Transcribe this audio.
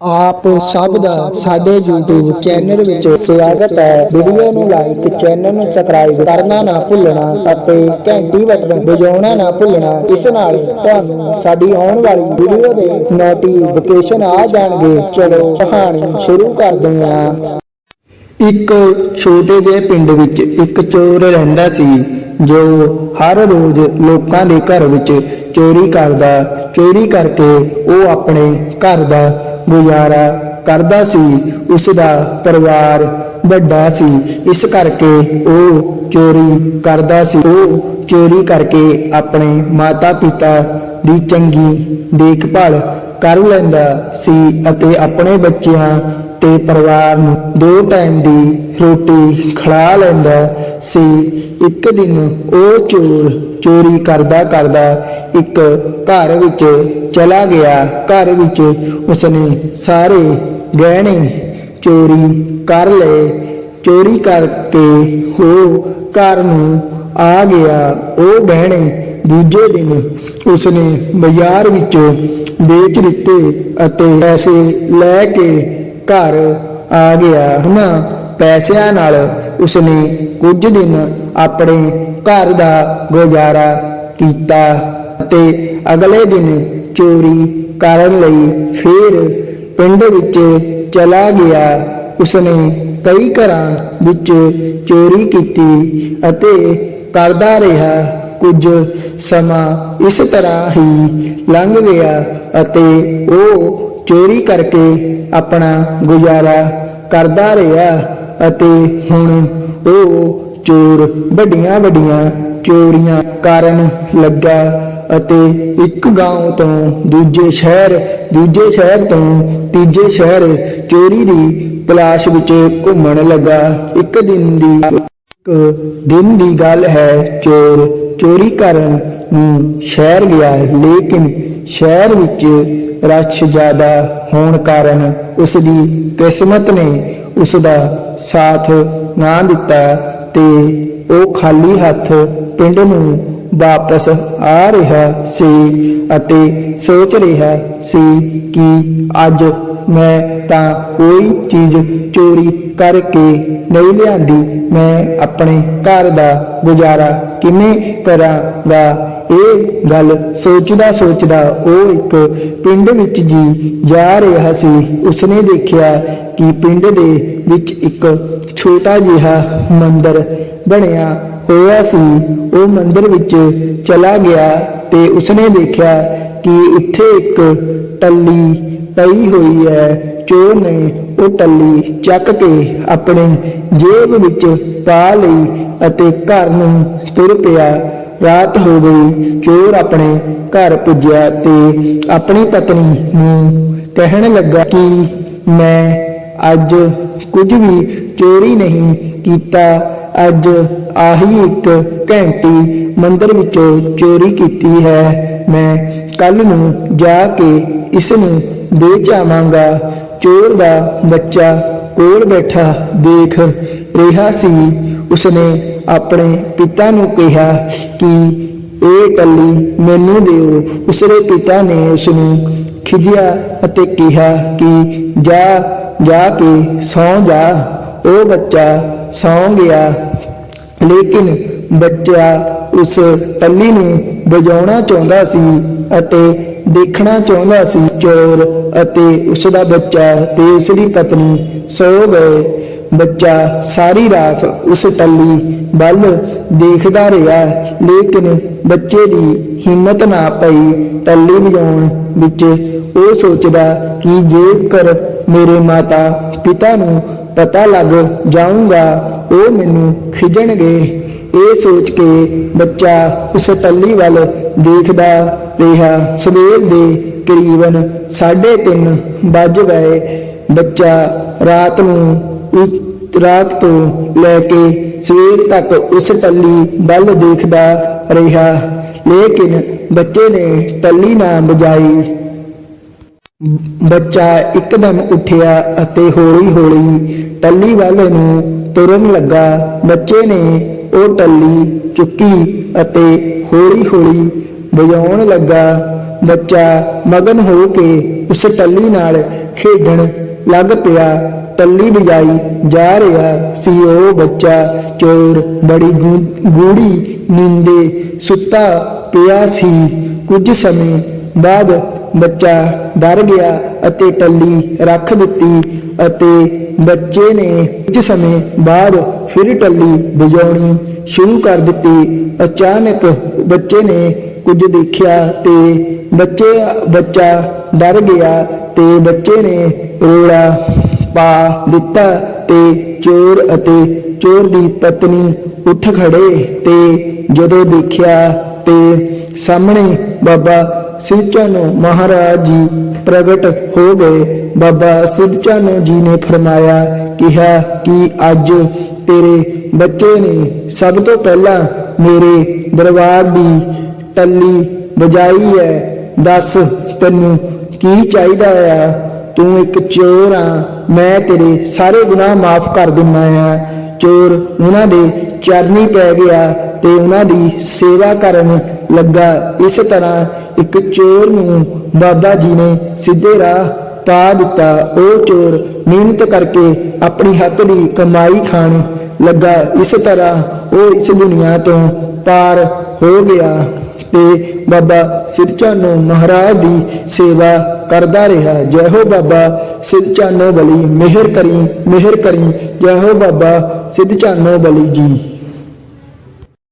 ਆਪ ਸਭ ਦਾ ਸਾਡੇ YouTube ਚੈਨਲ ਵਿੱਚ ਸਵਾਗਤ ਹੈ। ਵੀਡੀਓ ਨੂੰ ਲਾਈਕ ਚੈਨਲ ਨੂੰ ਸਬਸਕ੍ਰਾਈਬ ਕਰਨਾ ਨਾ ਭੁੱਲਣਾ ਅਤੇ ਘੰਟੀ ਬਟਨ ਵਜਾਉਣਾ ਨਾ ਭੁੱਲਣਾ। ਇਸ ਨਾਲ ਤੁਹਾਨੂੰ ਸਾਡੀ ਆਉਣ ਵਾਲੀ ਵੀਡੀਓ ਦੇ ਨੋਟੀਫਿਕੇਸ਼ਨ ਆ ਜਾਣਗੇ। ਚਲੋ ਕਹਾਣੀ ਸ਼ੁਰੂ ਕਰਦੇ ਹਾਂ। ਇੱਕ ਛੋਟੇ ਜਿਹੇ ਪਿੰਡ ਵਿੱਚ ਇੱਕ ਚੋਰ ਰਹਿੰਦਾ ਸੀ। ਜੋ ਹਰ ਰੋਜ਼ ਲੋਕਾਂ ਦੇ ਘਰ ਵਿੱਚ ਚੋਰੀ ਕਰਦਾ, ਚੋਰੀ ਕਰਕੇ ਉਹ ਆਪਣੇ ਘਰ ਦਾ ਗੁਜ਼ਾਰਾ ਕਰਦਾ ਸੀ ਉਸ ਦਾ ਪਰਿਵਾਰ ਵੱਡਾ ਸੀ, ਇਸ ਕਰਕੇ ਉਹ ਚੋਰੀ ਕਰਦਾ ਸੀ। ਉਹ ਚੋਰੀ ਕਰਕੇ ਆਪਣੇ ਮਾਤਾ ਪਿਤਾ ਦੀ ਚੰਗੀ ਦੇਖਭਾਲ ਕਰ ਲੈਂਦਾ ਸੀ ਅਤੇ ਆਪਣੇ ਬੱਚਿਆਂ ਤੇ ਪਰਿਵਾਰ ਨੂੰ ਦੋ ਟਾਈਮ ਦੀ ਰੋਟੀ ਖਿਲਾ ਲੈਂਦਾ ਸੀ। ਇੱਕ ਦਿਨ ਉਹ ਚੋਰ ਚੋਰੀ ਕਰਦਾ ਕਰਦਾ ਇੱਕ ਘਰ ਵਿੱਚ ਚਲਾ ਗਿਆ। ਘਰ ਵਿੱਚ ਉਸਨੇ ਸਾਰੇ ਗਹਿਣੇ ਚੋਰੀ ਕਰ ਲਏ। ਚੋਰੀ ਕਰਕੇ ਉਹ ਘਰ ਨੂੰ ਆ ਗਿਆ। ਉਹ ਗਹਿਣੇ ਦੂਜੇ ਦਿਨ ਉਸਨੇ ਬਾਜ਼ਾਰ ਵਿੱਚ ਵੇਚ ਦਿੱਤੇ ਅਤੇ ਪੈਸੇ ਲੈ ਕੇ ਘਰ ਆ ਗਿਆ ਉਹਨਾਂ ਪੈਸਿਆਂ ਨਾਲ ਉਸਨੇ ਕੁਝ ਦਿਨ ਆਪਣੇ ਘਰ ਦਾ ਗੁਜ਼ਾਰਾ ਕੀਤਾ ਅਤੇ ਅਗਲੇ ਦਿਨ ਚੋਰੀ ਕਰਨ ਲਈ ਫਿਰ ਪਿੰਡ ਵਿੱਚ ਚਲਾ ਗਿਆ। ਉਸਨੇ ਕਈ ਘਰਾਂ ਵਿੱਚ ਚੋਰੀ ਕੀਤੀ ਅਤੇ ਕਰਦਾ ਰਿਹਾ। ਕੁਝ ਸਮਾਂ ਇਸ ਤਰ੍ਹਾਂ ਹੀ ਲੰਘ ਗਿਆ ਅਤੇ ਉਹ ਚੋਰੀ ਕਰਕੇ ਆਪਣਾ ਗੁਜ਼ਾਰਾ ਕਰਦਾ ਰਿਹਾ ਅਤੇ ਹੁਣ ਉਹ ਚੋਰ ਵੱਡੀਆਂ ਵੱਡੀਆਂ ਚੋਰੀਆਂ ਕਰਨ ਲੱਗਾ ਅਤੇ ਇੱਕ گاਉਂ ਤੋਂ ਦੂਜੇ ਸ਼ਹਿਰ ਦੂਜੇ ਸ਼ਹਿਰ ਤੋਂ ਤੀਜੇ ਸ਼ਹਿਰ ਚੋਰੀ ਦੀ ਤਲਾਸ਼ ਵਿੱਚ ਘੁੰਮਣ ਲੱਗਾ। ਇੱਕ ਦਿਨ ਦੀ, ਇੱਕ ਦਿਨ ਦੀ ਗੱਲ ਹੈ, ਚੋਰ ਚੋਰੀ ਕਰਨ ਨੂੰ ਸ਼ਹਿਰ ਗਿਆ, ਲੇਕਿਨ ਸ਼ਹਿਰ ਵਿੱਚ ਰਸ਼ ਜ਼ਿਆਦਾ ਹੋਣ ਕਾਰਨ ਉਸ ਦੀ ਕਿਸਮਤ ਨੇ ਉਸ ਦਾ ਸਾਥ ਨਾ ਦਿੱਤਾ ਤੇ ਉਹ ਖਾਲੀ ਹੱਥ ਪਿੰਡ ਨੂੰ ਵਾਪਸ ਆ ਰਿਹਾ ਸੀ ਅਤੇ ਸੋਚ ਰਿਹਾ ਸੀ ਕਿ ਅੱਜ ਮੈਂ ਤਾਂ ਕੋਈ ਚੀਜ਼ ਚੋਰੀ ਕਰਕੇ ਨਹੀਂ ਲਿਆਂਦੀ। ਮੈਂ ਆਪਣੇ ਘਰ ਦਾ ਗੁਜ਼ਾਰਾ ਕਿਵੇਂ ਕਰਾਂਗਾ? ਇਹ ਗੱਲ ਸੋਚਦਾ ਸੋਚਦਾ ਉਹ ਇੱਕ ਪਿੰਡ ਵਿੱਚ ਜੀ ਜਾ ਰਿਹਾ ਸੀ। ਉਸਨੇ ਦੇਖਿਆ ਕਿ ਪਿੰਡ ਦੇ ਵਿੱਚ ਇੱਕ ਛੋਟਾ ਜਿਹਾ ਮੰਦਿਰ ਬਣਿਆ ਹੋਇਆ ਸੀ, ਉਹ ਮੰਦਿਰ ਵਿੱਚ ਚਲਾ ਗਿਆ ਤੇ ਉਸਨੇ ਦੇਖਿਆ ਕਿ ਉੱਥੇ ਇੱਕ ਟੱਲੀ ਪਈ ਹੋਈ ਹੈ, ਚੋਰ ਨੇ ਉਹ ਟੱਲੀ ਚੱਕ ਕੇ ਆਪਣੇ ਜੇਬ ਵਿੱਚ ਪਾ ਲਈ ਅਤੇ ਘਰ ਨੂੰ ਤੁਰ ਪਿਆ। ਰਾਤ ਹੋ ਗਈ, ਚੋਰ ਆਪਣੇ ਘਰ ਪੁੱਜਿਆ ਤੇ ਆਪਣੀ ਪਤਨੀ ਨੂੰ ਕਹਿਣ ਲੱਗਾ ਕਿ ਮੈਂ ਅੱਜ ਕੁਝ ਵੀ ਚੋਰੀ ਨਹੀਂ ਕੀਤਾ ਅੱਜ ਆਹੀ ਇੱਕ ਘੰਟੀ ਮੰਦਰ ਵਿੱਚੋਂ ਚੋਰੀ ਕੀਤੀ ਹੈ। ਮੈਂ ਕੱਲ ਨੂੰ ਜਾ ਕੇ ਇਸ ਨੂੰ ਵੇਚ ਆਵਾਂਗਾ ਚੋਰ ਦਾ ਬੱਚਾ ਕੋਲ ਬੈਠਾ ਦੇਖ ਰਿਹਾ ਸੀ। ਉਸਨੇ ਆਪਣੇ ਪਿਤਾ ਨੂੰ ਕਿਹਾ ਕਿ ਇਹ ਟੱਲੀ ਮੈਨੂੰ ਦਿਓ। ਉਸਦੇ ਪਿਤਾ ਨੇ ਉਸ ਨੂੰ ਖਿਜਿਆ ਅਤੇ ਕਿਹਾ ਕਿ ਜਾ ਜਾ ਕੇ ਸੌਂ ਜਾ। ਉਹ ਬੱਚਾ ਸੌਂ ਗਿਆ। ਲੇਕਿਨ ਬੱਚਾ ਉਸ ਟੱਲੀ ਨੂੰ ਵਜਾਉਣਾ ਚਾਹੁੰਦਾ ਸੀ ਅਤੇ ਦੇਖਣਾ ਚਾਹੁੰਦਾ ਸੀ। ਚੋਰ ਅਤੇ ਉਸ ਦਾ ਬੱਚਾ ਤੇ ਉਸ ਦੀ ਪਤਨੀ ਸੋ ਗਏ। ਬੱਚਾ ਸਾਰੀ ਰਾਤ ਉਸ ਟੱਲੀ ਵੱਲ ਦੇਖਦਾ ਰਿਹਾ। ਲੇਕਿਨ ਬੱਚੇ ਦੀ ਹਿੰਮਤ ਨਾ ਪਈ। ਟੱਲੀ ਵਜਾਉਣ ਵਿੱਚ ਉਹ ਸੋਚਦਾ ਕਿ ਜੇਕਰ ਮੇਰੇ ਮਾਤਾ ਪਿਤਾ ਨੂੰ ਪਤਾ ਲੱਗ ਜਾਊਗਾ, ਉਹ ਮੈਨੂੰ ਖਿਜਣਗੇ। ਇਹ ਸੋਚ ਕੇ ਬੱਚਾ ਉਸ ਟੱਲੀ ਵੱਲ ਦੇਖਦਾ ਰਿਹਾ। ਸਵੇਰ ਦੇ ਕਰੀਬਨ 3:30 ਵੱਜ ਗਏ। ਬੱਚਾ ਰਾਤ ਨੂੰ ਉਸ ਰਾਤ ਤੋਂ ਲੈ ਕੇ ਸਵੇਰ ਤੱਕ ਉਸ ਟੱਲੀ ਵੱਲ ਦੇਖਦਾ ਰਿਹਾ। ਲੇਕਿਨ ਬੱਚੇ ਨੇ ਟੱਲੀ ਨਾ ਬਜਾਈ ਬੱਚਾ ਇੱਕਦਮ ਉੱਠਿਆ ਅਤੇ ਹੌਲੀ-ਹੌਲੀ ਟੱਲੀ ਵਾਲੇ ਨੂੰ ਤੁਰਨ ਲੱਗਾ। ਬੱਚੇ ਨੇ ਉਹ ਟੱਲੀ ਚੁੱਕੀ ਅਤੇ ਹੌਲੀ-ਹੌਲੀ ਵਜਾਉਣ ਲੱਗਾ। ਬੱਚਾ ਮਗਨ ਹੋ ਕੇ ਉਸ ਟੱਲੀ ਨਾਲ ਖੇਡਣ ਲੱਗ ਪਿਆ। ਟੱਲੀ ਵਜਾਈ ਜਾ ਰਿਹਾ ਸੀ। ਉਹ ਬੱਚਾ ਚੋਰ ਬੜੀ ਗੂ- ਗੂੜੀ ਨੀਂਦੇ ਸੁੱਤਾ ਪਿਆ ਸੀ। ਕੁਝ ਸਮੇਂ ਬਾਅਦ ਬੱਚਾ ਡਰ ਗਿਆ ਅਤੇ ਟੱਲੀ ਰੱਖ ਦਿੱਤੀ ਅਤੇ ਬੱਚੇ ਨੇ ਕੁਝ ਸਮੇਂ ਬਾਅਦ ਫਿਰ ਟੱਲੀ ਵਜਾਉਣੀ ਸ਼ੁਰੂ ਕਰ ਦਿੱਤੀ। ਅਚਾਨਕ ਬੱਚੇ ਨੇ ਕੁਝ ਦੇਖਿਆ ਤੇ ਬੱਚੇ, ਬੱਚਾ ਡਰ ਗਿਆ ਤੇ ਬੱਚੇ ਨੇ ਰੋਲਾ ਪਾ ਦਿੱਤਾ ਤੇ ਚੋਰ ਅਤੇ ਚੋਰ ਦੀ ਪਤਨੀ ਉੱਠ ਖੜੇ ਤੇ ਜਦੋਂ ਦੇਖਿਆ ਤੇ ਸਾਹਮਣੇ ਬਾਬਾ ਸਿੱਧਚਾਨੋ ਮਹਾਰਾਜ ਜੀ ਪ੍ਰਗਟ ਹੋ ਗਏ। ਬਾਬਾ ਸਿੱਧਚਾਨੋ ਜੀ ਨੇ ਫਰਮਾਇਆ, ਕਿਹਾ ਕਿ ਅੱਜ ਤੇਰੇ ਬੱਚੇ ਨੇ ਸਭ ਤੋਂ ਪਹਿਲਾਂ ਮੇਰੇ ਦਰਬਾਰ ਦੀ ਟੱਲੀ ਵਜਾਈ ਹੈ। ਦੱਸ ਤੈਨੂੰ ਕੀ ਚਾਹੀਦਾ ਆ? ਤੂੰ ਇੱਕ ਚੋਰ ਆ। ਮੈਂ ਤੇਰੇ ਸਾਰੇ ਗੁਨਾਹ ਮਾਫ ਕਰ ਦਿੰਦਾ ਆ। ਚੋਰ, ਉਹਨਾਂ ਦੇ ਚਰਨੀ ਪੈ ਗਿਆ। ਤੇ ਉਹਨਾਂ ਦੀ ਸੇਵਾ ਕਰਨ ਲੱਗਾ। ਇਸ ਤਰ੍ਹਾਂ ਇੱਕ ਚੋਰ ਨੂੰ ਬਾਬਾ ਜੀ ਨੇ ਸਿੱਧੇ ਰਾਹ ਪਾ ਦਿੱਤਾ। ਉਹ ਚੋਰ ਮਿਹਨਤ ਕਰਕੇ ਆਪਣੀ ਹੱਕ ਦੀ ਕਮਾਈ ਖਾਣ ਲੱਗਾ। ਇਸ ਤਰ੍ਹਾਂ ਉਹ ਇਸ ਦੁਨੀਆ ਤੋਂ ਪਾਰ ਹੋ ਗਿਆ ਤੇ ਬਾਬਾ ਸਿੱਧਚਾਨੋ ਮਹਾਰਾਜ ਦੀ ਸੇਵਾ ਕਰਦਾ ਰਿਹਾ। ਜੈ ਹੋ ਬਾਬਾ ਸਿੱਧਚਾਨੋ ਬਲੀ ਮਿਹਰ ਕਰੀ ਮਿਹਰ ਕਰੀ। ਜੈ ਹੋ ਬਾਬਾ ਸਿੱਧਚਾਨੋ ਬਲੀ ਜੀ।